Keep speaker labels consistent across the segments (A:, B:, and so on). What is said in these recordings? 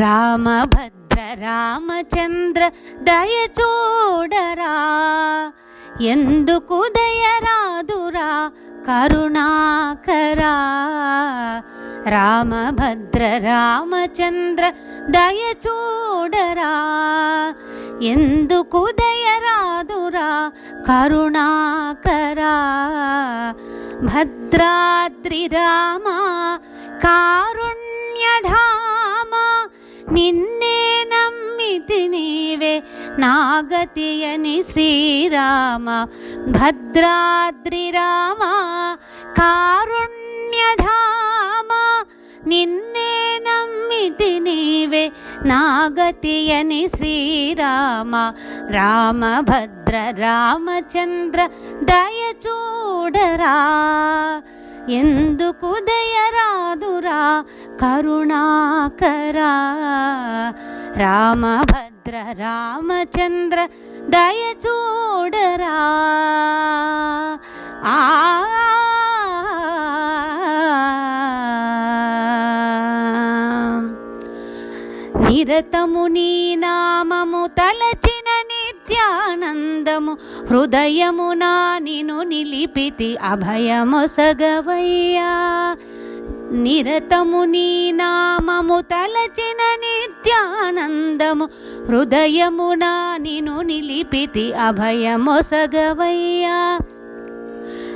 A: రామభద్ర రామచంద్ర దయచూడరా ఎందుకు దయరాదురా కరుణాకరా. రామభద్ర రామచంద్ర దయచూడరా ఎందుకు దయరాదురా కరుణాకరా. భద్రాద్రి రామ కారుణ్యధా నిన్నే నమ్మితి నీవే నాగతియని శ్రీరామ భద్రాద్రి రామ కారుణ్యధామ. నిన్నే నమ్మితి నీవే నాగతియని శ్రీరామ రామభద్ర రామచంద్ర దయచూడరా ఎందుకు దయరాదురా? కరుణాకరా రామభద్ర రామచంద్ర దయచూడరా ఆ నిరతము నీ నామము తలచిన నిత్యానందము హృదయము నా నిను నిలిపితి అభయము సగవయ్యా నిరతము నీ నామము తలచిన నిత్యానందము. హృదయమునా నిను నిలిపితి అభయమొసగవయ్యా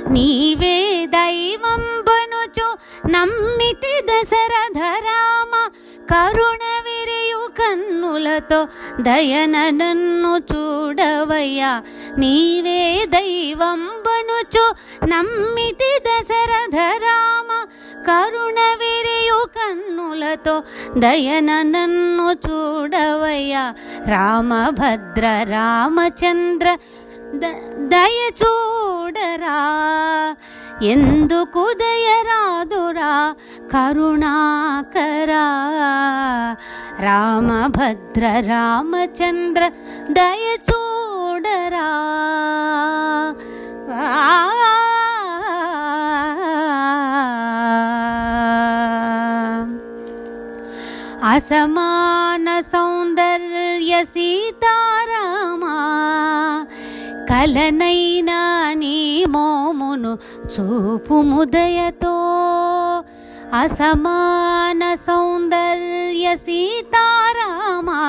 A: నీవే దైవం బనుచు నమ్మితి దశరథరామ. కరుణ విరియు కన్నులతో దయన నన్ను చూడవయ్యా. నీవే దైవం బనుచు నమ్మితి దశరథరామ. కరుణ విరియు కన్నులతో దయన నన్ను చూడవయ్యా. రామభద్ర రామచంద్ర ద- దయ చూడరా. ఎందుకు దయరాదురా కరుణాకరా. రామభద్ర రామచంద్ర దయ చూడరా. అసమాన సౌందర్య సీతారామా కలనైనా నీ మోమును చూపు ముదయతో అసమాన సౌందర్య సీతారామా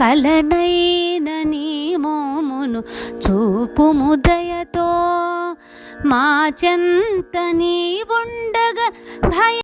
A: కలనైన నీ మోమును చూపు ముదయతో మా చెంత నీ ఉండగా భయ